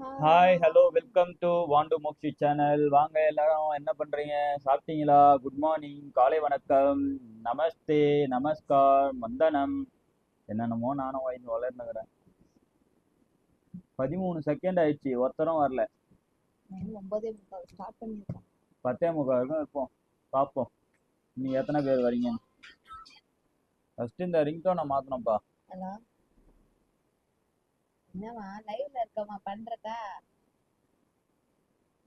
Hi hello welcome to Vandu Mokshi channel வாங்க எல்லாரும் என்ன பண்றீங்க? சாப்பிட்டீங்களா? குட் மார்னிங் காலை வணக்கம். நமஸ்தே நமஸ்கார் மந்தனம் என்னென்னமோ நானும் வாங்கி வளர்ந்துக்கிறேன். பதிமூணு செகண்ட் ஆயிடுச்சு ஒருத்தரும் வரல. பத்தே முக்கால் வரைக்கும் இருப்போம். பார்ப்போம். நீ எத்தனை பேர் வரீங்க ஃபர்ஸ்ட் இந்த ரிங்டோனை மாத்தணும்ப்பா என்னம்மா லைவ்ல இருக்கம்மா பண்றதா?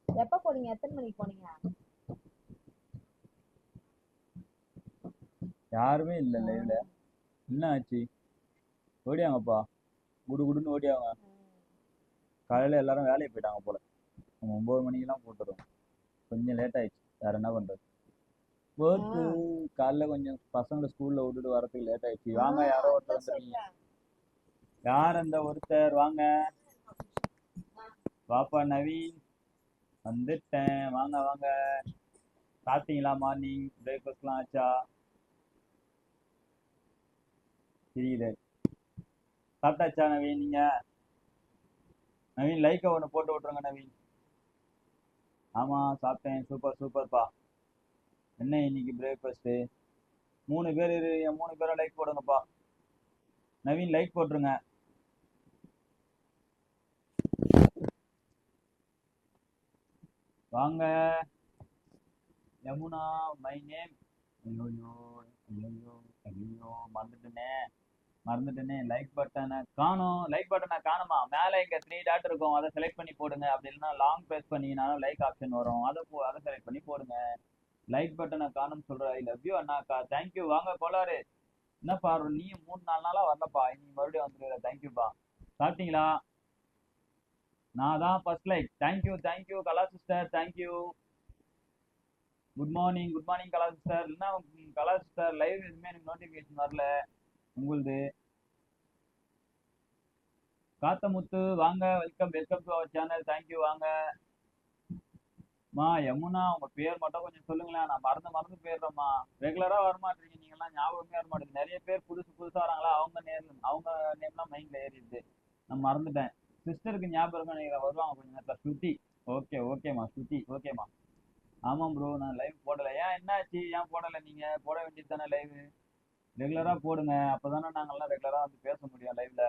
எப்ப போனீங்க? எத்தனை மணிக்கு போனீங்க? யாருமே இல்லை லைவ்ல என்ன ஆச்சு? ஓடியாங்கப்பா. குடு குடுன்னு ஓடியாங்க. காலையில எல்லாரும் வேலைக்கு போயிட்டாங்க போல. நம்ம ஒன்பது மணிக்கெல்லாம் போட்டுருவோம் கொஞ்சம் லேட் ஆயிடுச்சு. வேற என்ன பண்றது? ஒர்க்கு காலைல கொஞ்சம் பசங்களை ஸ்கூல்ல விட்டுட்டு வரதுக்கு லேட் ஆயிடுச்சு. வாங்க யாரோ ஒருத்தர் வந்துருக்கீங்க யார் அந்த ஒருத்தர்? வாங்க. பாப்பா நவீன் வந்துட்டேன். வாங்க வாங்க. சாப்பிட்டீங்களா? மார்னிங் பிரேக்ஃபாஸ்ட்லாம் ஆச்சா? தெரியுது. சாப்பிட்டாச்சா நவீன் நீங்க? நவீன் லைக்கை ஒன்று போட்டு விட்ருங்க நவீன். ஆமாம் சாப்பிட்டேன். சூப்பர் சூப்பர்ப்பா என்ன இன்னைக்கு பிரேக்ஃபாஸ்ட்டு மூணு பேர் இரு. என் மூணு பேரை லைக் போடுங்கப்பா. நவீன் லைக் போட்டுருங்க. வாங்க. யமுனா மை நேம் ஐயோயோ ஐயோயோ ஐயோ மறந்துட்டேனே. மறந்துட்டேனே. லைக் பட்டனை காணும். லைக் பட்டனை காணுமா? மேலே இங்கே த்ரீ டாட் இருக்கும். அதை செலக்ட் பண்ணி போடுங்க. அப்படி இல்லைன்னா லாங் ப்ரெஸ் பண்ணீங்கனாலும் லைக் ஆப்ஷன் வரும். அதை போ அதை செலக்ட் பண்ணி போடுங்க. லைக் பட்டனை காணும் சொல்கிற ஐ லவ் யூ அண்ணாக்கா. தேங்க்யூ வாங்க கோளாறு. என்னப்பா நீ மூணு நாலு நாளாக வரலப்பா. நீ மறுபடியும் வந்துருக்கிற தேங்க்யூப்பா சாப்பிட்டீங்களா? நான் தான் first like thank you thank you Kala sister thank you good morning good morning Kala sister இல்லைன்னா கலா சிஸ்டர் லைவ் எதுவுமே எனக்கு நோட்டிஃபிகேஷன் வரல. உங்களுது. காத்தமுத்து வாங்க welcome welcome to our channel thank you வாங்க. மா யமுனா உங்க பேர் மட்டும் கொஞ்சம் சொல்லுங்களேன். நான் மறந்து மறந்து போயிடுறேம்மா. ரெகுலரா வரமாட்டீங்க. நீங்கெல்லாம் ஞாபகமே வரமாட்டேங்குது. நிறைய பேர் புதுசு புதுசா வராங்களா? அவங்க நேம் அவங்க நேம்லாம் மைண்ட்ல ஏறிடுது. நான் மறந்துட்டேன். சிஸ்டருக்கு ஞாபகம் நினைக்கிறேன் வருவாங்க கொஞ்ச நேரத்தில். ஸ்ருதி. ஓகே ஓகேம்மா ஸ்ருதி ஓகேம்மா. ஆமாம் ப்ரோ நான் லைவ் போடலை. ஏன் என்னாச்சு? ஏன் போடலை நீங்க? போட வேண்டியது தானே லைவ் ரெகுலரா போடுங்க. அப்பதானே நாங்கெல்லாம் ரெகுலரா வந்து பேச முடியும் லைவ்ல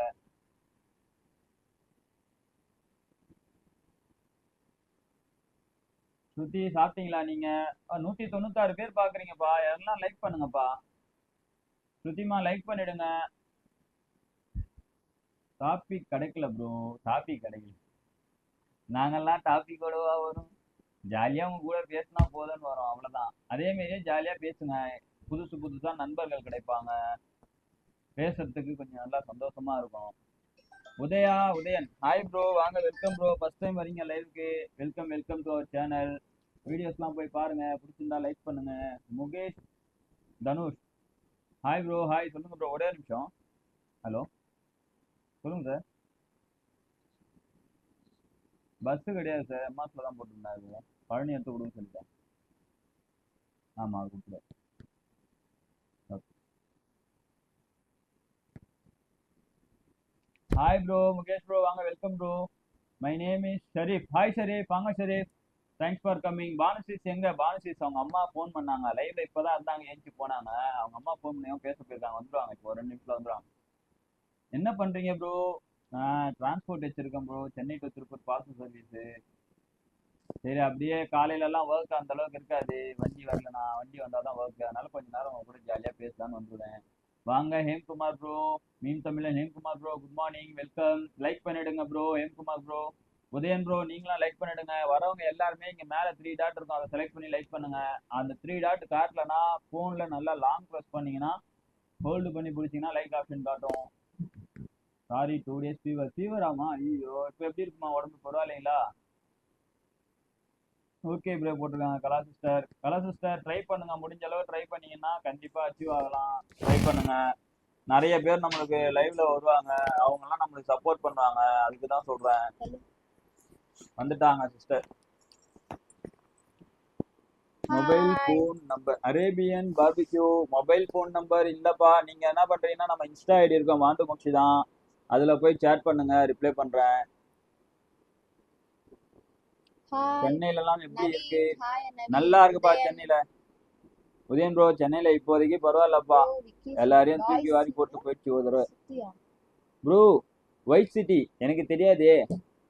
ஸ்ருதி சாப்பிட்டீங்களா நீங்க? அஹ், நூத்தி தொண்ணூத்தாறு பேர் பாக்குறீங்கப்பா. எல்லாம் லைக் பண்ணுங்கப்பா? ஸ்ருதிமா லைக் பண்ணிடுங்க. டாபிக் கிடைக்கல ப்ரோ டாபிக் கிடைக்கல. டாபிக் டாபிக்கோடவா வரும்? ஜாலியாக உங்க கூட பேசினா போதும்னு வரும். அவ்வளோதான் அதே மாதிரியே ஜாலியாக பேசுங்க. புதுசு புதுசாக நண்பர்கள் கிடைப்பாங்க. பேசுறதுக்கு கொஞ்சம் நல்லா சந்தோஷமா இருக்கும். உதயா உதயன். ஹாய் ப்ரோ வாங்க வெல்கம் ப்ரோ ஃபர்ஸ்ட் டைம் வரீங்க லைவ்க்கு welcome welcome to our channel வீடியோஸ்லாம் போய் பாருங்க. பிடிச்சிருந்தா லைக் பண்ணுங்க. Mukesh Dhanush. Hi bro hi சொல்லுங்க ப்ரோ ஒரே நிமிஷம். ஹலோ சொல்லுங்க சார். பஸ்ஸு கிடையாது சார். எம்ஆஸ்ல தான் போட்டிருந்தாரு பழனி எடுத்து கொடுன்னு சொல்லிட்டேன். ஆமாம் கொடுத்துல ஹாய் ப்ரோ முகேஷ் ப்ரோ வாங்க welcome bro my name is Sharif hi Sharif வாங்க ஷரீஃப் தேங்க்ஸ் ஃபார் கம்மிங் பானுசிஸ் எங்க? பானுசிஸ் அவங்க அம்மா ஃபோன் பண்ணாங்க. லைவ்ல இப்பதான் இருந்தாங்க ஏஞ்சி போனாங்க. அவங்க அம்மா ஃபோன் பண்ணி பேச போயிருக்காங்க. வந்துருவாங்க இப்போ ஒரு ரெண்டு நிமிஷத்துல வந்துருவாங்க. என்ன பண்றீங்க ப்ரோ நான் டிரான்ஸ்போர்ட் வச்சிருக்கேன் bro Chennai to Tiruppur parcel service சரி அப்படியே காலையில எல்லாம் ஒர்க் அந்த அளவுக்கு இருக்காது. வண்டி வரலண்ணா வண்டி வந்தாதான் ஒர்க் அதனால கொஞ்ச நேரம் உங்க கூட ஜாலியா பேசலான்னு வந்துடுவேன் வாங்க ஹேம்குமார் ப்ரோ மீன் தமிழன் Hemkumar bro good morning welcome like பண்ணிடுங்க bro Hemkumar bro Udhayan bro நீங்களும் லைக் பண்ணிடுங்க. வரவங்க எல்லாருமே இங்க மேல த்ரீ டாட் இருக்கும். அதை செலக்ட் பண்ணி லைக் பண்ணுங்க. அந்த த்ரீ டாட் காட்டலனா போன்ல நல்லா லாங் ப்ரெஸ் பண்ணீங்கன்னா ஹோல்டு பண்ணி பிடிச்சிங்கன்னா லைக் ஆப்ஷன் காட்டும். Sorry two days fever fever ஆமா? ஐயோ இப்போ எப்படி இருக்குமா? உடம்பு பரவாயில்லைங்களா? ஓகே ப்ரோ போட்டிருக்காங்க. Kala sister Kala sister try பண்ணுங்க. முடிஞ்ச அளவு ட்ரை பண்ணீங்கன்னா கண்டிப்பா அச்சீவ் ஆகலாம். ட்ரை பண்ணுங்க. நிறைய பேர் நம்மளுக்கு லைவ்ல வருவாங்க. அவங்க எல்லாம் நம்மளுக்கு சப்போர்ட் பண்ணுவாங்க அதுக்கு தான் சொல்றேன். வந்துட்டாங்க sister mobile phone number Arabian barbecue mobile phone number இல்லப்பா நீங்க என்ன பண்றீங்கன்னா நம்ம இன்ஸ்டா ஐடி இருக்கோம். மாண்டு மக்ஷி தான். அதுல போய் சேட் பண்ணுங்க ரிப்ளை பண்றேன். ஹாய் சென்னையில எல்லாம் எப்படி இருக்கு? நல்லா இருக்குப்பா சென்னையில. உதயன் ப்ரோ சென்னையில இப்போதைக்கு பரவாயில்லப்பா. எல்லாரையும் தூக்கி வாரி போட்டு போயிடுச்சு ஒரு தடவை. ப்ரோ ஒயிட் சிட்டி எனக்கு தெரியாதே.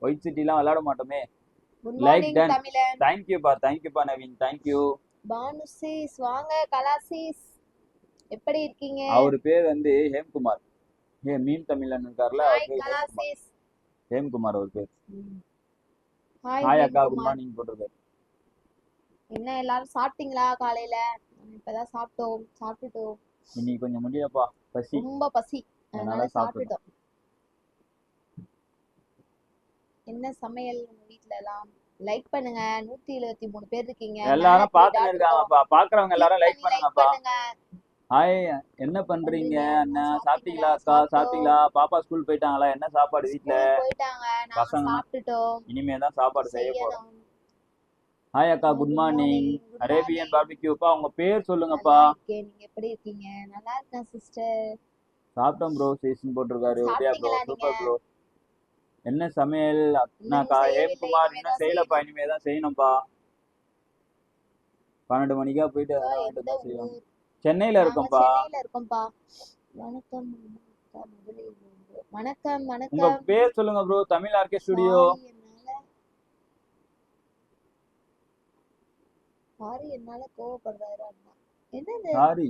ஒயிட் சிட்டிலாம் விளையாட மாட்டோமே. லைக் டன் தேங்க்யூப்பா தேங்க்யூப்பா நவீன். தேங்க்யூ பானுசிஸ் வாங்க கலாசிஸ். எப்படி இருக்கீங்க? அவர் பேர் வந்து ஹேம்குமார். ஏ மீன் தமிழன் இருக்கார்ல ஹேம்குமார். அவர் பேர். ஹாய் அக்கா குட் மார்னிங் போட்டிருக்காரு என்ன எல்லாரும் சாப்பிட்டீங்களா காலையில? இப்பதான் சாப்பிட்டோம் சாப்பிட்டுட்டோம். இன்னைக்கு கொஞ்சம் முடியலப்பா பசி. ரொம்ப பசி. அதனால சாப்பிட்டுட்டோம். என்ன சமையல் வீட்ல எல்லாம்? லைக் பண்ணுங்க. நூத்தி எழுபத்தி மூணு பேர் இருக்கீங்க. எல்லாரும் த்ரீ பார்த்துன்னு டாட் இருக்கும் இருக்காங்கப்பா. பாக்குறவங்க எல்லாரும் லைக் பண்ணி லைக் பண்ணுங்கப்பா. பண்ணுங்க. ஹாய் என்ன பண்றீங்க அண்ணா? சாப்பிட்டீங்களா அக்கா? சாப்பிட்டீங்களா? பாப்பா ஸ்கூல் போயிட்டாங்களா? என்ன சாப்பாடு வீட்ல? நாங்க பசங்க இனிமே தான் சாப்பாடு செய்ய போறோம். ஹாய் அக்கா. குட் மார்னிங் அரேபியன் பார்பிக்யூப்பா உங்க பேர் சொல்லுங்கப்பா. நீங்க எப்படி இருக்கீங்க? நல்லா இருக்கேன் சிஸ்டர் சாப்பிட்டோம் ப்ரோ சீசன் போட்டிருக்காரு. ஓகே ப்ரோ சூப்பர் ப்ரோ என்ன சமையல்? அண்ணாக்கா ஹேம்குமார் இன்னும் செய்யலப்பா? இனிமே தான் செய்யணும்ப்பா பன்னெண்டு மணிக்கா போயிட்டு செய்யணும். சென்னையில நாங்க இருக்கோம்ப்பா. சென்னையில இருக்கோம்ப்பா. வணக்கம் இருந்து. வணக்கம் உங்க வணக்கம் பேர் சொல்லுங்க bro Tamil RK studio sorry என்னால கோவப்படுறாரு அண்ணா. என்னது? சாரி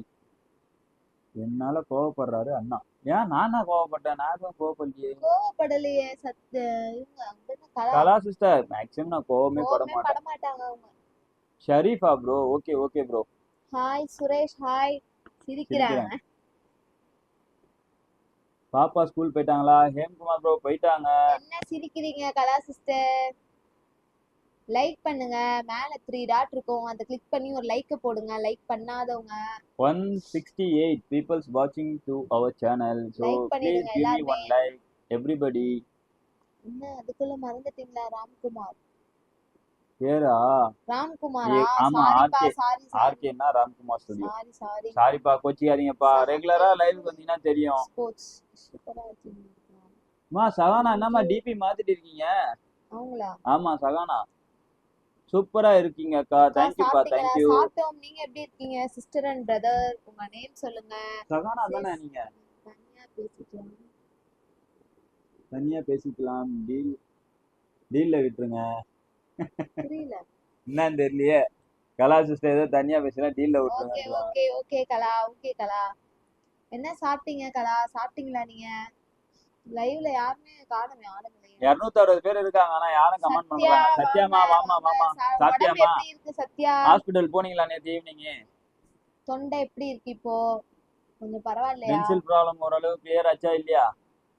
என்னால கோவப்படுறாரு அண்ணா. ஏன் நானா கோவப்பட்டேன்? நான் தான் கோவப்படலையே? கோவப்படலையே சத்து. கலா சிஸ்டர் மேக்ஸிமம் நான் கோவமே பட மாட்டேன். Sharifa bro okay okay bro hi Suresh hi சிரிக்கிறாங்க. பாப்பா ஸ்கூல் போயிட்டாங்களா? ஹேம்குமார் ப்ரோ போயிட்டாங்க. என்ன சிரிக்கிறீங்க கலா சிஸ்டர் லைக் பண்ணுங்க. மேல த்ரீ டாட் இருக்கும். அதை கிளிக் பண்ணி ஒரு லைக் போடுங்க. லைக் பண்ணாதவங்க. ஒன் சிக்ஸ்டி எயிட் பீப்புள்ஸ் வாட்சிங் to our channel so please give one like everybody என்ன அதுக்குள்ள மறந்துட்டீங்களா ராம்குமார்? பேரா? ராம்குமாரா? ஆமா ஆர்கே ஆர்கேன்னா ராம்குமார் ஸ்டுடியோ சாரி சாரி. சாரிப்பா கோச்சிக்காதீங்கப்பா. ரெகுலரா லைவ் வந்தீங்கன்னா தெரியும். அம்மா சகானா என்னம்மா டிபி மாத்திட்டு இருக்கீங்க? ஆமா சகானா. சூப்பரா இருக்கீங்க அக்கா. அக்கா தேங்க்யூப்பா சாப்பிட்டீங்களா? தேங்க்யூ சாப்பிட்டோம். நீங்க எப்படி இருக்கீங்க? சிஸ்டர் அண்ட் பிரதர் உங்க நேம் சொல்லுங்க. சகானா தானே நீங்க? தனியா பேசிக்கலாம். தனியா பேசிக்கலாம். டீல் டீல்ல விட்டுருங்க. என்னன்னு தெரியலையே. கலா சிஸ்டர் ஏதோ தனியா பேசலாம் டீல்ல okay okay okay Kala okay Kala. என்ன சாப்பிட்டீங்க கலா? சாப்பிட்டீங்களா நீங்க? லைவ்ல யாருமே காணுமே ஆளுங்களையே இருநூத்தி அறுபது பேர் இருக்காங்க ஆனா யாரும் கமெண்ட் பண்றாங்க சத்யாமா வாமா மாமா ச- உடம்பு சாப்பிட்டியாமா எப்படி இருக்கு சத்யா? ஹாஸ்பிட்டல் போனீங்களா நேற்று ஈவினிங் தொண்டை எப்படி இருக்கு இப்போ? கொஞ்சம் பரவாயில்லையா? பென்சில் ப்ராப்ளம் ஓரளவு கிளியர் ஆச்சா இல்லையா?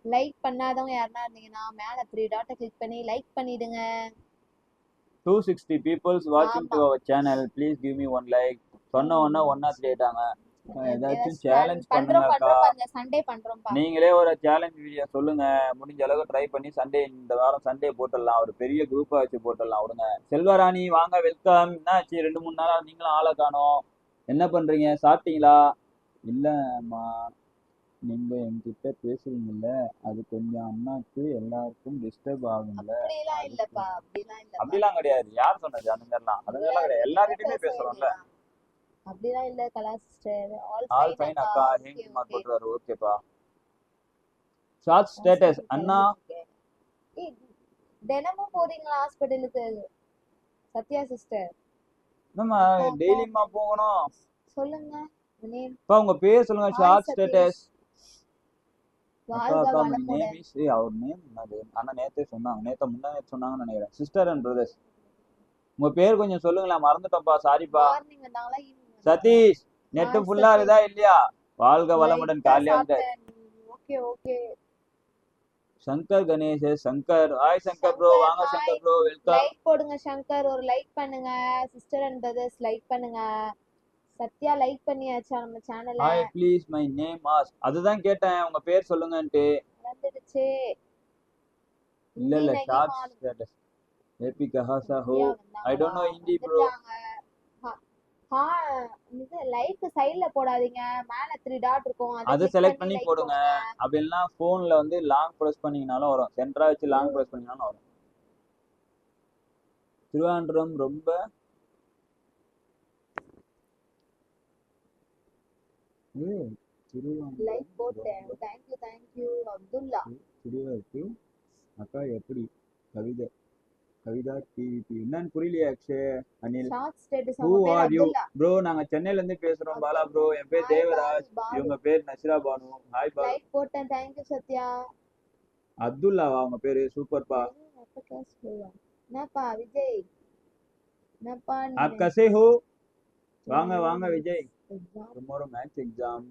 லைக் பண்ணாதவங்க யாருன்னா இருந்தீங்கன்னா மேல த்ரீ டாட்டை கிளிக் பண்ணி லைக் பண்ணிடுங்க. டூ சிக்ஸ்டி பீப்புள்ஸ் வாட்சிங் to our channel please give me one like சொன்ன உடனே ஒன்னா ஆயிட்டாங்க ஏதாச்சும் சேலஞ்ச் பண்ணுங்கக்கா நீங்களே ஒரு சேலஞ்ச் வீடியோ சொல்லுங்க. முடிஞ்ச அளவுக்கு ட்ரை பண்ணி சண்டே இந்த வாரம் சண்டே போட்டுடலாம். ஒரு பெரிய குரூப்பா வச்சு போட்டுடலாம் விடுங்க. செல்வராணி வாங்க வெல்கம் என்னாச்சு ரெண்டு மூணு நாளா நீங்களும் ஆளை காணோம். என்ன பண்றீங்க? சாப்பிட்டீங்களா? இல்லம்மா. நீங்க என்கிட்ட பேசுறீங்கல்ல அது கொஞ்சம் அண்ணாக்கு எல்லாருக்கும் டிஸ்டர்ப் ஆகும்ல. அப்படிலாம் கிடையாது. யார் சொன்னது அந்த மாதிரிலாம்? அதுங்கெல்லாம் அப்படிலாம் கிடையாது. எல்லார்கிட்டயுமே பேச பேசுறோம்ல. அப்படிலாம் இல்ல கலா சிஸ்டர் ஆல் ஃபைன் அக்கா. ஹேம்குமார் ஓகே போட்டுருவாரு. ஓகேப்பா ஷார்ட் ஸ்டேட்டஸ் அண்ணா? தினமும் போறீங்களா ஹாஸ்பிட்டலுக்கு சத்யா சிஸ்டர் நம்ம டெய்லியுமா போகணும். சொல்லுங்க. அப்பா உங்க பேர் சொல்லுங்க. ஷார்ட் ஸ்டேட்டஸ் அக்கா வாழ்க அக்கா மை வளமுடன் நேம் இஸ் அவர் நேம் என்னது? அண்ணா நேத்தே சொன்னாங்க. நேத்த நேத்து சொன்னாங்கன்னு நினைக்கிறேன். சிஸ்டர் அண்ட் பிரதர்ஸ் உங்க பேர் கொஞ்சம் சொல்லுங்களேன். மறந்துட்டோம்ப்பா. சாரிப்பா சதீஷ் நெட்டு ஃபுல்லா இருக்குதா இல்லையா? வாழ்க வளமுடன் லைட்டா காலையா வந்து. சங்கர் கணேஷ் சங்கர். ஹாய் சங்கர் ப்ரோ வாங்க சங்கர் ப்ரோ வெல்கம் லைக் போடுங்க சங்கர். ஒரு லைக் பண்ணுங்க. சிஸ்டர் அண்ட் பிரதர்ஸ் லைக் பண்ணுங்க. சத்யா லைக் பண்ணியாச்சா நம்ம சேனலை hi please my name as அதுதான் கேட்டேன். உங்க பேர் சொல்லுங்கன்ட்டு. மறந்துடுச்சு இல்ல இல்ல ஷார்ட் ஸ்டேட்டஸ் ஏபி கஹாசா ஹோ I don't know Hindi bro ஹா- இது லைக் சைடுல போடாதீங்க. மேல த்ரீ டாட் இருக்கும். அதை செலக்ட் பண்ணி போடுங்க. அப்படி இல்லைன்னா ஃபோன்ல வந்து லாங் ப்ரெஸ் பண்ணீங்கனாலும் வரும். சென்டரா வச்சு லாங் ப்ரெஸ் பண்ணீங்கனாலும் வரும். திருவாண்டம் ரொம்ப ஏய், திருவாண்டம் லைக் போட்டேன் ரொம்ப தேங்க்யூ தேங்க்யூ அப்துல்லா தெளிவா இருக்கு அக்கா எப்படி கவிதை கவிதா டிவிபி என்னன்னு புரியலையா Akshay Anil short status who அவங்க பேர் ஆர் யூ அப்துல்லா ப்ரோ நாங்க சென்னையில இருந்து பேசுறோம் பாலா ப்ரோ என் பேர் ஹாய் தேவராஜ் பாலு பாலு இவங்க பேர் நசிரா பானு ஹாய் பாலு லைக் போட்டேன் தேங்க்யூ சத்யா அப்துல்லாவா அவங்க பேரு சூப்பர்ப்பா ஐயோ, அப்ப class போவா. என்னப்பா விஜய் என்னப்பா आप நீ कैसे हो வாங்க வாங்க Vijay exam Tomorrow match exam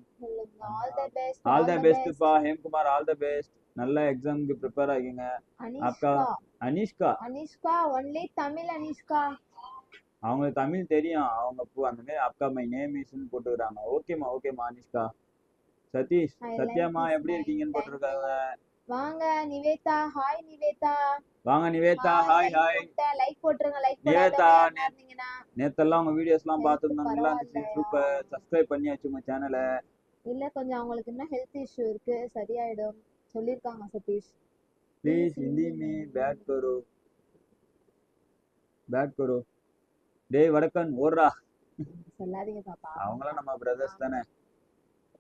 all the best all the best பா. ஹேம்குமார் ஆல் த பெஸ்ட் நல்ல எக்ஸாம்க்கு ப்ரிப்பேர் ஆகிங்க. அக்கா அனிஷ்கா. அனிஷ்கா ஒன்லி தமிழ் அனிஷ்கா. அவங்களுக்கு தமிழ் தெரியும். அவங்க அந்த மாதிரி அக்கா மை நேம் இஸ்னு போட்டுக்கிறாங்க. ஓகேம்மா ஓகேம்மா அனிஷ்கா. சதீஷ் திஸ் எப்படி இருக்கீங்கன்னு போட்டிருக்காங்க. வாங்க நிவேதா. ஹாய் நிவேதா. வாங்க நிவேதா. ஹாய் ஹாய் லைக் போட்டுருங்க. லைக் நிவேதா நேத்தெல்லாம் உங்க வீடியோஸ் எல்லாம் பார்த்திருந்தாங்க நல்லா இருந்துச்சு. சூப்பர் சப்ஸ்கிரைப் பண்ணியாச்சு உங்க சேனலை இல்ல கொஞ்சம் அவங்களுக்கு என்ன ஹெல்த் இஷ்யூ இருக்கு. சரியாயிடும். சொல்லிருக்காங்க சதீஷ். ப்ளீஸ் ஹிந்தி மே பேட் கரோ பேட் கரோ டேய் வடக்கன் ஓடுறா. சொல்லாதீங்க பாப்பா. அவங்களாம் நம்ம பிரதர்ஸ் தானே.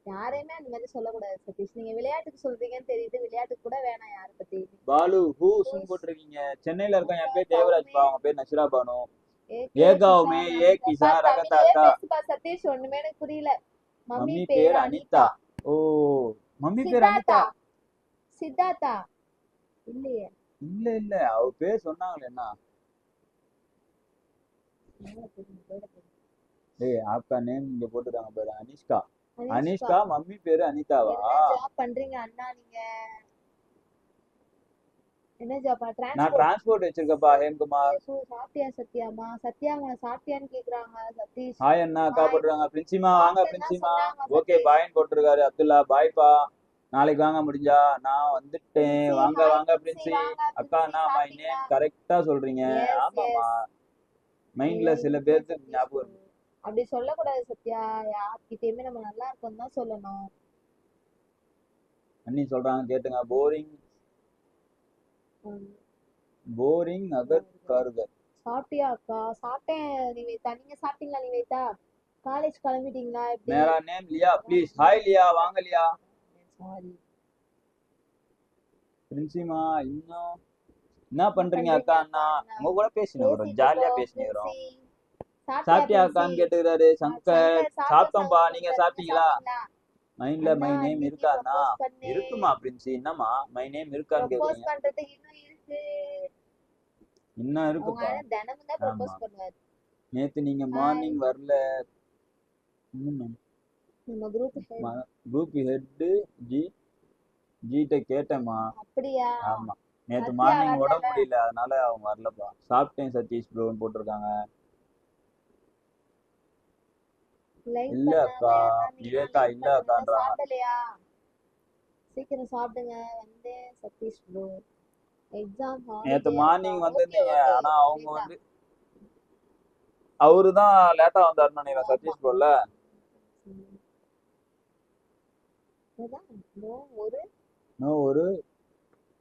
யாரையுமே அந்த மாதிரி சொல்லக்கூடாது சதீஷ். நீங்க விளையாட்டுக்கு சொல்றீங்கன்னு தெரியுது விளையாட்டுக்கு கூட வேணாம் யார பத்தி. பாலு ஹூஸ்னு போட்டிருக்கீங்க. சென்னையில இருக்க என் பேர் தேவராஜ் பா அவங்க பேர் நசிரா பானு. ஏ ஏகாவ் மே ஏ கிசா பேசுப்பா சதீஷ். ஒண்ணுமே எனக்கு புரியல. மம்மி பேர் அனிதா. ஓ மம்மி பேர் அனிதா? சித்தார்த்தா இல்லையே. இல்ல இல்ல. அவ பேர் சொன்னாங்களே என்ன? டேய் ஆப்கா நேம் இங்க போட்டுருக்காங்க பாரு அனிஷ்கா. அனிஷ்கா. மம்மி பேரு அனிதாவா? ஜாப் பண்றீங்க அண்ணா நீங்க? என்ன ஜாப் நான் டிரான்ஸ்போர்ட் வச்சிருக்கப்பா ஹேம்குமார். சாப்பிட்டியா சத்யாமா சத்யா உங்களை சாப்பிட்டியான்னு கேக்குறாங்க சதீஷ். ஹாய் அண்ணா அக்கா ஹாய் போட்டுருக்காங்க பிரின்சிமா வாங்க பிரின்சிமா. ஓகே பாய்ன்னு போட்டிருக்காரு அப்துல்லா. பாய்ப்பா நாளைக்கு வாங்க முடிஞ்சா? நான் வந்துட்டேன். வாங்க வாங்க பிரின்சி அக்கா நான் மை நேம் கரெக்டா சொல்றீங்க. ஆமாமா மைண்ட்ல சில பேருக்கு ஞாபகம் அப்படி சொல்லக்கூடாது சத்யா. யார்கிட்டயுமே நம்ம நல்லா இருக்கோம் தான் சொல்லணும். அண்ணி சொல்றாங்க கேட்டுங்க. போரிங் போரிங் அகர். கருகர் சாப்பிட்டியா அக்கா? சாப்பிட்டேன். நிவேதா நீங்க சாப்பிட்டீங்களா நிவேதா காலேஜ் கிளம்பிட்டீங்களா மேரா name Liya please hi Liya வாங்க லியா. சாரி பிரின்சிமா இன்னும் என்ன பண்றீங்க அக்கா அண்ணா? உங்க கூட பேசினு வரோம் பேசிட்டு ஜாலியா இருக்கோம் சாப்பிட்டியா அக்கான்னு கேட்டுக்கிறாரு. சங்கர் சாப்பிட்டோம்பா நீங்க சாப்பிட்டீங்களா? மைண்ட்ல மை நேம் இருக்காண்ணா இருக்குமா பிரின்சி? என்னம்மா? மை நேம் இருக்கான்னு கேக்குறீங்க. இன்னும் இருக்குப்பா? நேத்து நீங்க மார்னிங் வரல. குரூப் ஹெட் ஜி ஜிட்ட கேட்டேம்மா. அப்படியா? ஆமா. நேத்து மார்னிங் உடம்பு முடியல அதனால அவங்க வரலப்பா. சாப்பிட்டேன் சதீஷ் ப்ரோன்னு போட்டிருக்காங்க லைக் இல்ல பண்ணாம அக்கா யாருன்னா நீங்க நிவேதா லைக் இல்ல பண்ணுங்க அக்கான்றாங்க சாப்பிடலையா சீக்கிரம் சாப்பிடுங்க வந்து சதீஷ் ப்ரோ எக்ஸாம் நேத்து அக்கா மார்னிங் வந்திருந்தீங்க ஆனா அவங்க வந்து அவரு தான் லேட்டா வந்தாருன்னு நினைக்கிறேன் சதீஷ் ப்ரோல bro, ஒரு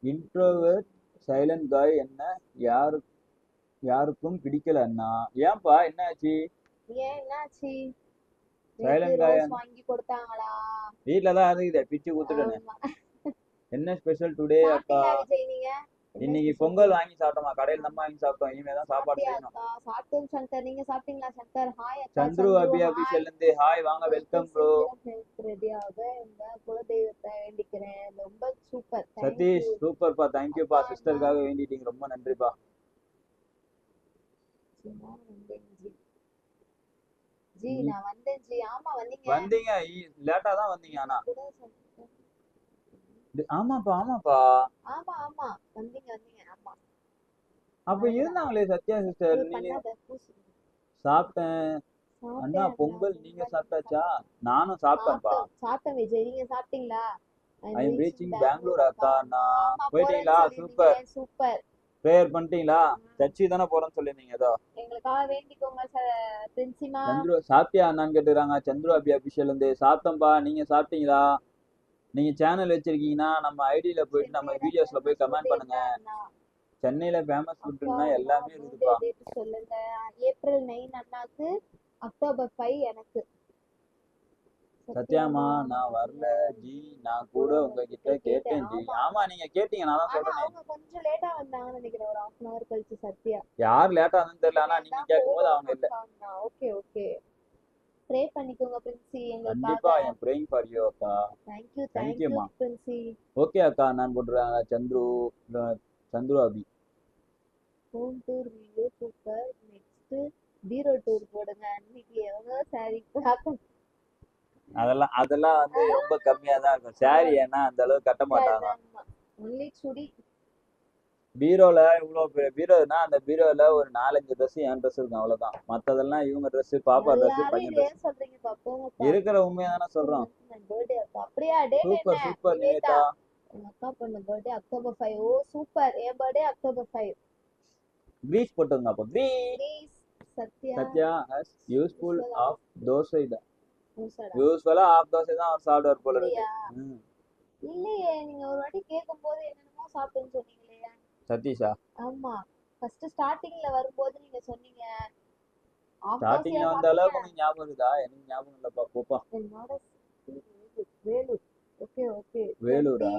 இன்ட்ரோவர்ட் சைலண்ட் காய் என்ன யாரு யாருக்கும் பிடிக்கல அண்ணா. ஏன்பா என்னாச்சு? ஏன் என்னாச்சு? சைலண்ட் வாங்கி கொடுத்தாங்களா? வீட்ல தான் இருக்குது பிச்சு குத்துட்டேன்னு ஆமா. என்ன ஸ்பெஷல் டுடே அக்கா? இன்னைக்கு பொங்கல் வாங்கி சாப்பிட்டோமா? கடையில தான் வாங்கி சாப்பிட்டோம். இனிமே தான் சாப்பாடு செய்யணும். சாப்பிட்டோம் சங்கர். நீங்க சாப்பிட்டீங்களா சங்கர்? ஹாய் சந்துரு அபி அபிஷியல் இருந்து ஹாய் வாங்க வெல்கம் ப்ரோ ரெடியாக இந்த குலதெய்வத்தை வேண்டிக்கிறேன். ரொம்ப சூப்பர் சதீஷ் தேங்க்யூ சூப்பர்ப்பா தேங்க்யூப்பா அக்கா அண்ணா சிஸ்டருக்காக வேண்டிட்டீங்க. ரொம்ப நன்றிப்பா. ஜி நான் வந்தேன் ஜி. ஆமா வந்தீங்க. வந்தீங்க. லேட்டா தான் வந்தீங்க ஆனா. ஆமாப்பா ஆமாப்பா. ஆமா ஆமா. வந்தீங்க வந்தீங்க. ஆமா. அப்ப இருந்தாங்களே சத்யா சிஸ்டர் நீங்க சாப்பிட்டேன். அண்ணா பொங்கல் நீங்க சாப்பிட்டாச்சா? நானும் சாப்பிட்டேன்ப்பா. சாப்பிட்டேன் விஜய். நீங்க சாப்பிட்டீங்களா? ஐ எம் ரீச்சிங் பெங்களூர் அக்கா போறேன்னு போயிட்டீங்களா? சூப்பர். சூப்பர். ப்ரேயர் பண்ணிட்டீங்களா? சர்ச்சு தானே போறேன்னு சொல்லியிருந்தீங்க ஏதோ. எங்களுக்காக வேண்டிக்கோங்க பிரின்சிமா. சந்துரு சாப்பிட்டியா அண்ணான்னு கேட்டுக்கிறாங்க. சந்துரு அபி அபிஷியல் இருந்து. சாப்பிட்டோம்பா. நீங்க சாப்பிட்டீங்களா? நீங்க சேனல் வச்சிருக்கீங்கன்னா நம்ம ஐடியில போயிட்டு நம்ம வீடியோஸ்ல போய் கமெண்ட் பண்ணுங்க. சென்னையில ஃபேமஸ் ஃபுட்னா எல்லாமே இருக்குதுப்பா. டேட் சொல்லுங்க. ஏப்ரல் நைன் அண்ணாக்கு அக்டோபர் ஃபைவ் எனக்கு. சத்யாமா நான் வரல ஜி. நான் கூட உங்ககிட்ட கேட்டேன் ஜி. ஆமா. நீங்க கேட்டீங்க நான் தான் சொல்றேன். அவங்க கொஞ்சம் லேட்டா வந்தாங்கன்னு நினைக்கிறேன் ஒரு ஹாஃப் அன் ஹவர் கழிச்சு சத்யா. யார் லேட்டா வந்து தெரியல ஆனா நீங்க கேட்கும்போது அவங்க இல்ல. ஓகே ஓகே ப்ரே பண்ணிக்கோங்க பிரின்சி கண்டிப்பா எங்களுக்காக ஐ praying ஃபார் யூ அக்கா. Thank you, தேங்க்யூ மா. பிரின்சி ஓகே அக்கா நான் போடுறேன் Chandru Chandru Abhi. Home tour video super next bureau tour போடுங்க. அன்னைக்கு எவ்வளோ சாரி பார்க்க அதெல்லாம் அதெல்லாம் வந்து ரொம்ப கம்மியா தான் இருக்கும். சாரி ஏன்னா அந்த அளவுக்கு கட்ட மாட்டாங்க. பீரோல இவ்வளவு பீரோனா அந்த பீரோல ஒரு நாலஞ்சு ட்ரெஸ் என் ட்ரெஸ் இருக்கும் அவ்வளவுதான். மத்ததெல்லாம் இவங்க ட்ரெஸ் பாப்பா ட்ரெஸ் பையன் ட்ரெஸ் இருக்கிற உண்மையை தானே சொல்றோம். சூப்பர் சூப்பர் எங்க அக்கா பொண்ணு birthday October five oh super என் பர்த்டே அக்டோபர் ஃபைவ் ப்ளீஸ் போட்டுங்க அப்போ. Please Sathya. Sathya has useful of dosa தான். யூஸ்ஃபுல்லா ஆஃப் தோசை தான் அவர் சாப்பிடுவார் போல. இல்லையே? நீங்க ஒரு வாட்டி கேட்கும்போது என்னென்னமோ சாப்பிட்டேன்னு சொன்னீங்களே சதீஷா? ஆமா. ஃபர்ஸ்ட் ஸ்டார்டிங்ல வரும்போது நீங்க சொன்னீங்க. ஸ்டார்டிங்ல வந்த அளவுக்கு? உனக்கு ஞாபகம் இருக்குதா? எனக்கு ஞாபகம் இல்லப்பா போப்பா. என்னோட வேலூர். ஓகே ஓகே வேலூரா?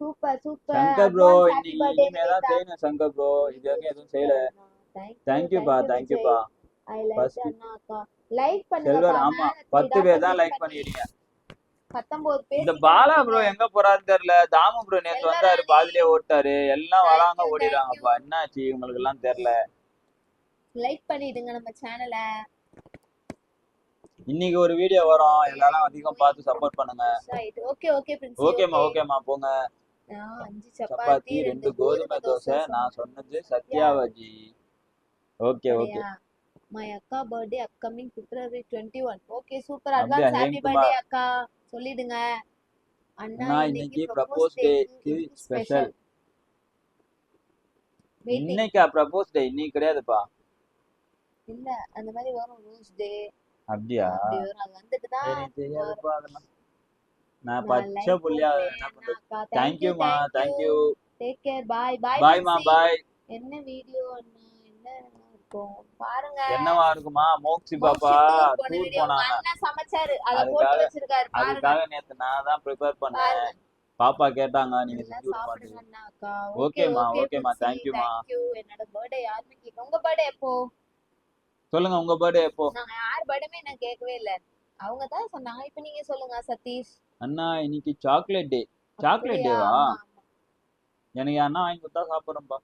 சூப்பர் சூப்பர் சங்கர் ப்ரோ இன்னைக்கு இனிமே தான் செய்யணும் சங்கர் ப்ரோ இது வரைக்கும் எதுவும் செய்யல. தேங்க்யூப்பா தேங்க்யூப்பா ஐ லைக் First- அண்ணா அக்கா லைக் பண்ணுங்க செல்வர் ஆமா பத்து பேர் தான் லைக் பண்ணிடுறீங்க 19 பேர் இந்த பாலா ப்ரோ எங்க போறாருன்னு தெரியல. தாமு ப்ரோ நேத்து வந்தாரு பாதிலே ஓட்டாரு. எல்லாம் வராங்க ஓடிடுறாங்கப்பா. என்னாச்சு உங்களுக்கு எல்லாம் தெரியல. லைக் பண்ணிடுங்க நம்ம சேனலை இன்னைக்கு ஒரு வீடியோ வரும். எல்லாரும் அதிகம் பார்த்து சப்போர்ட் பண்ணுங்க. ஓகே ஓகே பிரின்ஸ் ஓகேம்மா ஓகேம்மா போங்க. அஞ்சு சப்பாத்தி ரெண்டு கோதுமை தோசை. நான் சொன்னது சத்யாவஜி ஓகே ஓகே மை அக்கா birthday upcoming February twenty one okay super advance happy. Birthday அக்கா. சொல்லிடுங்க. அண்ணா, இன்னைக்கு ப்ரப்போஸ் day டே க்கு ஸ்பெஷல் இன்னைக்கா ப்ரப்போஸ் டே இன்னைக்கு கிடையாதுப்பா. இல்ல அந்த மாதிரி வரும் ரோஸ் டே அப்படியா? அது வந்துட்டு தான் தெரியாதுப்பா அதெல்லாம் நான் பச்சை புள்ளியா என்ன பண்றது? டேக் கேர் பாய் பாய் பாய்மா பாய் என்ன வீடியோ அண்ணா? இருக்கும். பாருங்க. என்னவா இருக்குமா? பாப்பா டூர் போனாங்க. அண்ணா சமைச்சாரு. அத அதுக்காக- போட்டு வச்சிருக்காரு. பாருங்க. அதுக்காக நேத்து நான் தான் ப்ரிப்பேர் பண்ணேன். பாருங்க. பாப்பா கேட்டாங்க நீங்க செஞ்சு. என்னோட பர்த்டே உங்க பர்த்டே எப்போ? சொல்லுங்க உங்க பர்த்டே எப்போ? நாங்க யார் பர்த்டேமே நான் கேட்கவே இல்ல. அவங்க தான் சொன்னாங்க. இப்போ நீங்க சொல்லுங்க சதீஷ். அண்ணா இன்னைக்கு சாக்லேட் டே சாக்லேட்? டேவா. எனக்கு அண்ணா வாங்கி கொடுத்தா சாப்பிடுறேன்ப்பா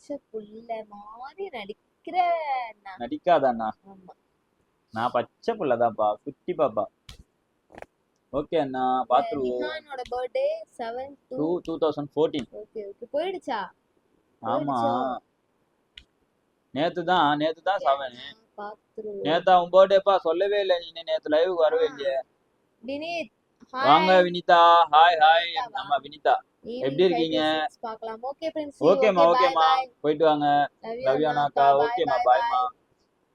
ச்சே, புள்ள மாதிரி நடிக்கிற அண்ணா. நடிக்காத அண்ணா ஆமா. நான் பச்சை புள்ளதான்ப்பா குட்டி பாப்பா. ஓகே அண்ணா பாத்துருவோம் நிஹானோட birthday seven two two two thousand fourteen. Okay okay. போயிடுச்சா? ஆமா? நேத்து தான் நேத்து தான் செவன் பாத்துருவோம் நேத்து அவன் பர்த்டேப்பா சொல்லவே இல்லை நீ. நேத்து லைவுக்கு வரவே இல்லையே. வினீத் வாங்க வினிதா ஹாய் ஹாய் நம்ம வினிதா. எப்படி இருக்கீங்க? பார்க்கலாம். ஓகே ஃப்ரெண்ட்ஸ் ஓகேம்மா ஓகேம்மா போயிட்டு வாங்க. லவ்யானாக்கா ஓகேம்மா பாய்மா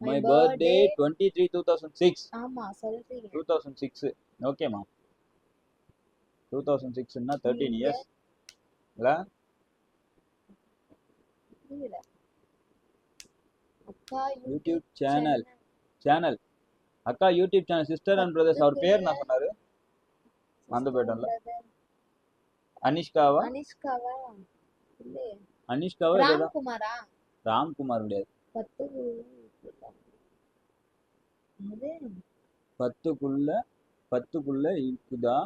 my birthday twenty three two thousand six ஆமா சொல்றீங்க. டூ தௌசண்ட் சிக்ஸ் ஓகேம்மா டூ தௌசண்ட் சிக்ஸ்னா தேர்ட்டீன் இயர்ஸ் இல்ல? யூடியூப் சேனல் சேனல் அக்கா YouTube channel sister and brothers our பேர் என்ன சொன்னாரு? மறந்து போயிட்டோம்ல. அனிஷ்காவா? அனிஷ்காவா? இல்லையே. அனிஷ்காவா ராம்குமாரா ராம்குமார் கிடையாது. பத்து பத்துக்குள்ள பத்துக்குள்ள இருக்குதா?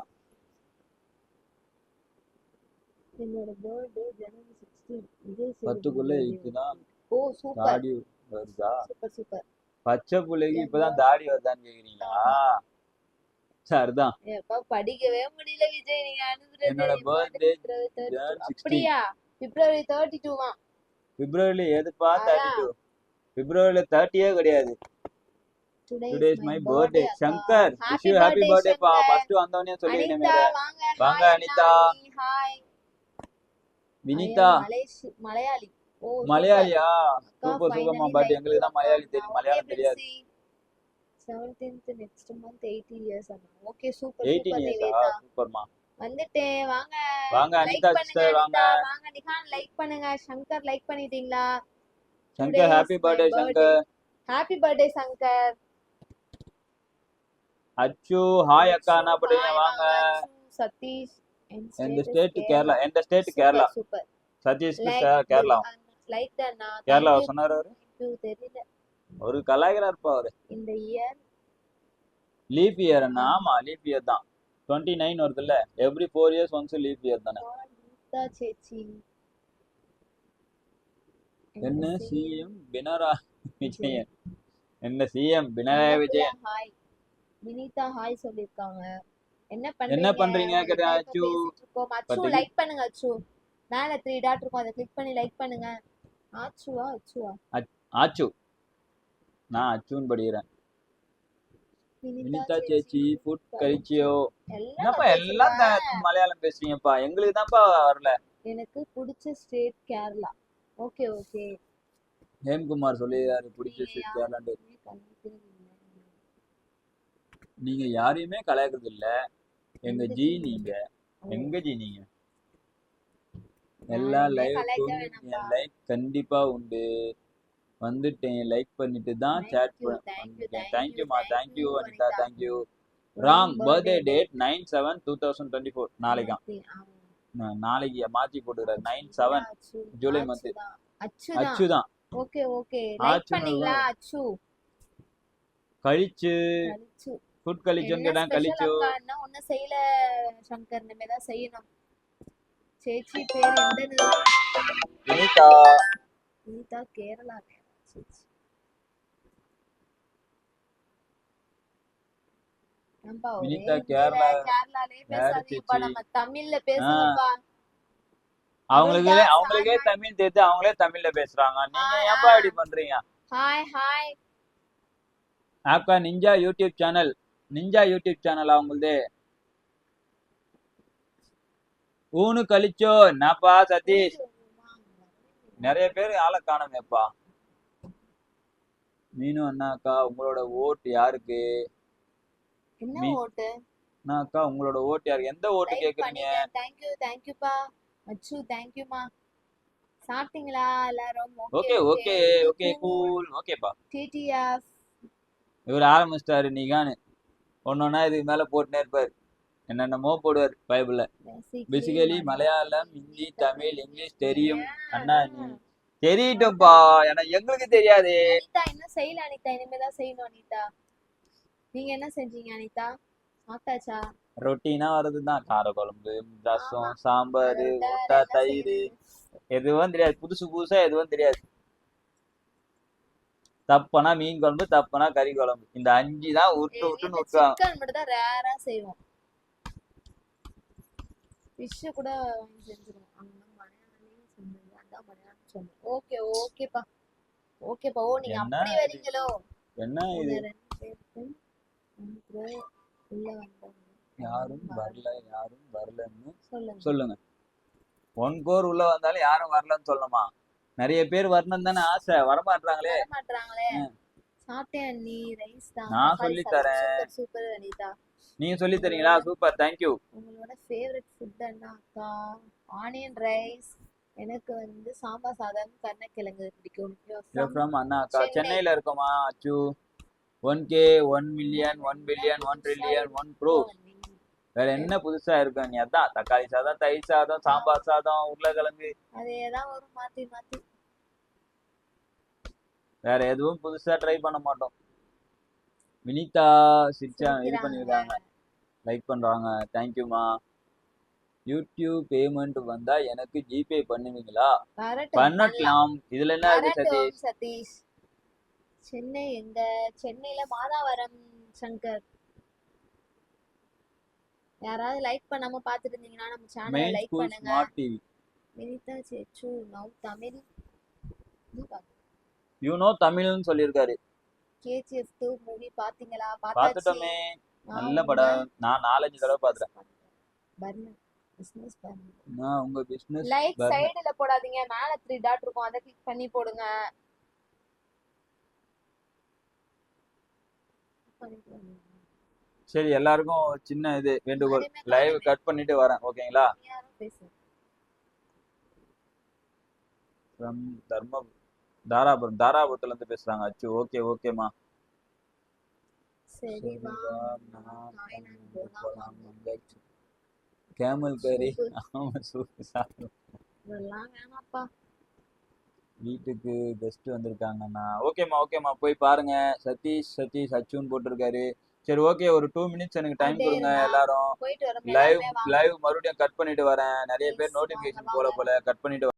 என்னோட birthday January sixteen Vijay Sethupathi பத்துக்குள்ள. இருக்குதா? ஓ சூப்பர் தாடி வருதா? சூப்பர் சூப்பர் பச்சை புள்ளைக்கு இப்பதான் தாடி வருதான்னு கேக்குறீங்களா? சரிதான். எப்பா படிக்கவே முடியல விஜய். நீங்க அனுப்புறது என்னோட என் birthday February 32. Jan 16. அப்படியா? பிப்ரவரி தேர்ட்டி டூ வா? பிப்ரவரியில எதுப்பா அதான். தேர்ட்டி டூ பிப்ரவரியில தேர்ட்டியே கிடையாது today today is my birthday Shankar wish you happy birthday பா. ஃபர்ஸ்ட் வந்தவனே அனிதா வாங்க. அனிதா. ஹாய் வினிதா. மலையாளி. மலையாளியா? சூப்பர் சூப்பர்மா பட் எங்களுக்கு தான் மலையாளி தெரியும். மலையாளம் தெரியாது. Seventeenth next month eighty years அண்ணா ஓகே சூப்பர் எயிட்டீன் இயர்ஸா சூப்பர்மா. வந்துட்டேன். வாங்க. வாங்க அனிதா சிஸ்டர் வாங்க. வாங்க நிகான் லைக் பண்ணுங்க. சங்கர் லைக் பண்ணிட்டீங்களா? Shankar happy birthday Shankar. Happy birthday Shankar. Achu hi அக்கா என்ன பண்றீங்க வாங்க. சதீஷ் எந்த ஸ்டேட் கேரளா எந்த state Kerala? Super Satish Kerala. Like தானா கேரளா சொன்னாரு தெரியல. ஒரு கலாய்கரா இருப்பா அவரு. இந்த இயர் லீப் இயர் என்ன ஆமா லீப் இயர் தான். டுவெண்ட்டி நைன் வருதுல்ல. Every four years once leap year தானே. சேச்சி. என்ன சிஎம் பினரா விஜயன்? என்ன CM Pinarayi Vijayan? Hi. Vinitha hi சொல்லிருக்காங்க. என்ன என்ன பண்றீங்க? கேட்டா, இப்ப அச்சு? லைக் பண்ணுங்க அச்சு. மேல த்ரீ டாட் இருக்கும். அதை கிளிக் பண்ணி லைக் பண்ணுங்க. ஆச்சுவா அச்சுவா ஆச்சு. நான் அச்சுன்னு படிக்கிறேன் வினிதா சேச்சி ஃபுட் கழிச்சியோ. எல்லாம் என்னப்பா எல்லாம் மலையாளம் பேசுறீங்கப்பா. எங்களுக்கு தான்ப்பா வரல. எனக்கு பிடிச்ச state Kerala. Okay okay Hemkumar சொல்லிடுறாரு பிடிச்ச ஸ்டேட் கேரளாண்டு நீங்க யாரையுமே கலாய்க்கிறது இல்ல. எங்க ஜி நீங்க. எங்க ஜி நீங்க? எல்லா வேணாம்ப்பா. என் லைக் கண்டிப்பா உண்டு. வந்துட்டேன். லைக் பண்ணிட்டு தான் சேட் பண்ணிட்டேன் தேங்க்யூமா thank you Anitha. Thank you wrong birthday date nine seven two thousand twenty four நாளைக்கா. நாளைக்கு மாத்தி போட்டுக்கிறாரு நைன் செவன் ஜூலை. அச்சுதான். அச்சு தான். Okay okay. லைக் பண்ணீங்களா? அச்சு. கழிச்சு. ஃபுட் கழிச்சுன்னு ஸ்பெஷல் கழிச்சு. ஒன்னும் செய்யல சங்கர். இனிமே தான் செய்யணும். சேச்சி பேர் எந்த வினிதா. நீதா கேரளா. six. அவங்களுக்கே தமிழ் தெரிஞ்சு அவங்களே தமிழ்ல பேசுறாங்க. நீங்க ஏன்பா பண்றீங்க? Hi Ninja YouTube channel. Ninja YouTube channel அவங்களது. ஊனு கழிச்சோ நாப்பா சதீஷ்? நிறைய பேர் ஆளை காணுமேப்பா. மீனு அண்ணாக்கா உங்களோட ஓட்டு யாருக்கு? என்ன ஓட்டு? அண்ணாக்கா உங்களோட ஓட்டு யாருக்கு? எந்த ஓட்டு கேக்குறீங்க பண்ணிட்டேன். தேங்க்யூ தேங்க்யூப்பா அச்சு தேங்க்யூமா சாப்பிட்டீங்களா எல்லாரும்? ஓகே ஓகே ஓகே கூல் ஓகேப்பா. டிடிஎஃப் இவர் ஆரம்பிச்சிட்டாரு நீகான்னு. ஒன்னொன்னா இதுக்கு மேல போட்டுனே இருப்பாரு. என்னென்னமோ போடுவார் பைபிள்ல. பேசிக்கலி மலையாளம் ஹிந்தி தமிழ் இங்கிலீஷ் தெரியும். அண்ணா நீ தெரியட்டும்பா எனக்கு எங்களுக்கு தெரியாது. அனிதா என்ன செய்யல அனிதா? இனிமே தான் செய்யணும் அனிதா. நீங்க என்ன செஞ்சீங்க அனிதா? சாப்பிட்டாச்சா? ரொட்டீனா வர்றதுதான். கார குழம்பு ரசம் சாம்பார் முட்டை தயிர்? எதுவும் தெரியாது. புதுசு புதுசா எதுவும் தெரியாது. தப்பனா மீன் குழம்பு தப்பனா கறி குழம்பு. இந்த அஞ்சு தான் விட்டு விட்டுன்னு விட்டுவாங்க சிக்கன் மட்டும் தான் ரேரா செய்வோம். ஃபிஷ் கூட செஞ்சிருவோம். அங்க மலையாளமே செஞ்சது அதான் மலையாளம் சொன்னேன். ஓகே ஓகேப்பா. ஓகேப்பா ஓ நீங்க என்ன அப்படி இது? வரீங்களோ என்ன இது? உங்க ரெண்டு பேருக்கும் ஒன்று உள்ள யாரும் வரல யாரும் வரலன்னு சொல்லுங்க. சொல்லுங்க. ஒன் கோர் உள்ள வந்தாலும் யாரும் வரலன்னு சொல்லணுமா? நிறைய பேர் வரணும் தானே ஆசை. வரமாட்டாங்களே வர மாட்றாங்களே சாப்பிட்டேன் நீ ரைஸ் தான். நான் சாதம். தரேன். சூப்பர் அனிதா. நீங்க சொல்லி தரீங்களா? சூப்பர் தேங்க்யூ உங்களோட ஃபேவரட் ஃபுட் என்ன அக்கா. ஆனியன் ரைஸ் எனக்கு வந்து சாம்பார் சாதம் கருணக்கிழங்கு பிடிக்கும். ஃப்ரம் அண்ணா அக்கா சென்னை. சென்னையில இருக்கோமா? Achu. One K one million one billion one trillion one bro வேற என்ன புதுசா இருக்கு நீ அதான் தக்காளி சாதம் தயிர் சாதம் சாம்பார் சாதம் உருளைக்கிழங்கு. அதேதான் வரும் மாத்தி மாத்தி. வேற எதுவும் புதுசா ட்ரை பண்ண மாட்டோம். வினிதா சிரிச்சா இது பண்ணிருக்காங்க. லைக் பண்றாங்க. தேங்க்யூமா யூடியூப் பேமெண்ட் வந்தா எனக்கு ஜிபே பண்ணுவீங்களா? பண்ணலாம். இதுல என்ன இருக்கு சதீஷ்? சென்னை எங்க சென்னையில மாதாவரம் சங்கர். யாராவது லைக் பண்ணாம பாத்துட்டு இருந்தீங்கன்னா நம்ம சேனலை லைக் பண்ணுங்க. Smart TV. வினிதா சேச்சு நவ் தமிழ். யூ நோ தமிழ்னு சொல்லியிருக்காரு. கேஜிஎஃப் டூ மூவி பாத்தீங்களா நான் நல்ல படம். நான் நாலஞ்சு தடவை பார்த்துட்டேன். பர்னர் பிசினஸ் நான் உங்க பிசினஸ் லைக் சைடுல போடாதீங்க. மேல த்ரீ டாட் இருக்கும். அதை கிளிக் பண்ணி போடுங்க. சரி எல்லாருக்கும் சின்ன இது வேண்டுகோள். லைவ். கட் பண்ணிட்டு வரேன். ஓகேங்களா? ஃப்ரம் தர்ம தாராபுரம் தாராபுரத்துல இருந்து பேசுறாங்க. அச்சு ஓகே ஓகேம்மா. சரி வா நான் போலாம். கேமல் கறி. ஆமா சூப்பு சாப்பிடும் வீட்டுக்கு கெஸ்ட் வந்திருக்காங்கண்ணா ஓகேம்மா ஓகேம்மா. போய் பாருங்க. சதீஷ் சதீஷ் அச்சுன்னு போட்டிருக்காரு. சரி ஓகே. ஒரு டூ மினிட்ஸ் எனக்கு டைம் கொடுங்க எல்லாரும். லைவ் லைவ் மறுபடியும் கட் பண்ணிட்டு வரேன். நிறைய பேர் நோட்டிபிகேஷன். போல போல கட் பண்ணிட்டு